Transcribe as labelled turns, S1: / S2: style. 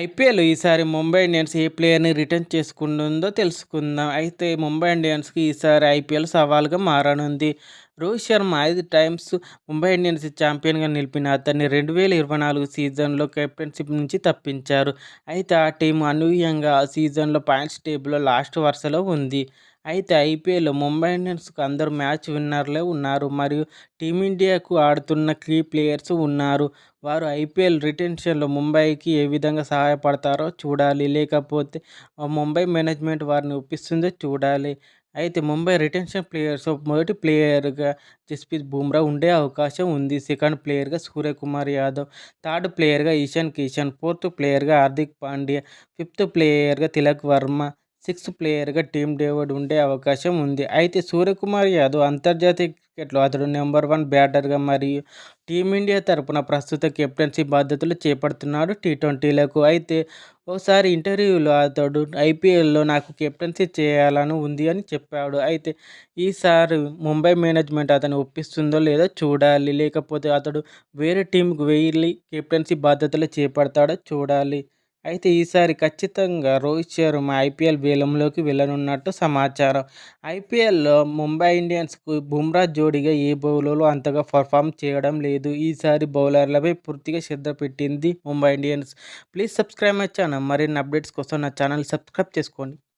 S1: IPL ఈసారి Mumbai Indians ఏ ప్లేయర్ని రిటర్న్ చేసుకుంటుందో తెలుసుకుందాం. అయితే ముంబై ఇండియన్స్కి ఈసారి ఐపీఎల్ సవాల్గా మారనుంది. రోహిత్ శర్మ ఐదు టైమ్స్ ముంబై ఇండియన్స్ ఛాంపియన్గా నిలిపిన అతన్ని రెండు వేల ఇరవై నాలుగు సీజన్లో కెప్టెన్షిప్ నుంచి తప్పించారు. అయితే ఆ టీం అనూహ్యంగా ఆ సీజన్లో పాయింట్స్ టేబుల్లో లాస్ట్ వరుసలో ఉంది. అయితే ఐపీఎల్లో ముంబై ఇండియన్స్కు అందరూ మ్యాచ్ విన్నర్లే ఉన్నారు. మరియు టీమిండియాకు ఆడుతున్న కీ ప్లేయర్స్ ఉన్నారు. వారు ఐపీఎల్ రిటెన్షన్లో ముంబైకి ఏ విధంగా సహాయపడతారో చూడాలి. లేకపోతే ముంబై మేనేజ్మెంట్ వారిని ఒప్పిస్తుందో చూడాలి. అయితే ముంబై రిటెన్షన్ ప్లేయర్స్ మొదటి ప్లేయర్గా జస్ప్రీత్ బుమ్రా ఉండే అవకాశం ఉంది. సెకండ్ ప్లేయర్గా సూర్యకుమార్ యాదవ్ థర్డ్ ప్లేయర్గా ఈశాన్ కిషన్ ఫోర్త్ ప్లేయర్గా హార్దిక్ పాండ్యా ఫిఫ్త్ ప్లేయర్గా తిలక్ వర్మ సిక్స్త్ ప్లేయర్గా టీమ్ డేవిడ్ ఉండే అవకాశం ఉంది. అయితే సూర్యకుమార్ యాదవ్ అంతర్జాతీయ క్రికెట్లో అతడు నెంబర్ వన్ బ్యాటర్గా మరియు టీమిండియా తరపున ప్రస్తుత కెప్టెన్సీ బాధ్యతలు చేపడుతున్నాడు టీ ట్వంటీలకు అయితే ఒకసారి ఇంటర్వ్యూలో అతడు ఐపీఎల్లో నాకు కెప్టెన్సీ చేయాలని ఉంది అని చెప్పాడు. అయితే ఈసారి ముంబై మేనేజ్మెంట్ అతను ఒప్పిస్తుందో లేదో చూడాలి. లేకపోతే అతడు వేరే టీంకు వెళ్ళి కెప్టెన్సీ బాధ్యతలు చేపడతాడో చూడాలి. అయితే ఈసారి ఖచ్చితంగా రోహిత్ శర్మ ఐపీఎల్ వేలంలోకి వెళ్ళనున్నట్టు సమాచారం. ఐపీఎల్లో ముంబై ఇండియన్స్కు బుమ్రా జోడీగా ఏ బౌలర్లు అంతగా పర్ఫామ్ చేయడం లేదు. ఈసారి బౌలర్లపై పూర్తిగా శ్రద్ధ పెట్టింది Mumbai Indians. Please subscribe my channel. మరిన్ని అప్డేట్స్ కోసం నా ఛానల్ సబ్స్క్రైబ్ చేసుకోండి.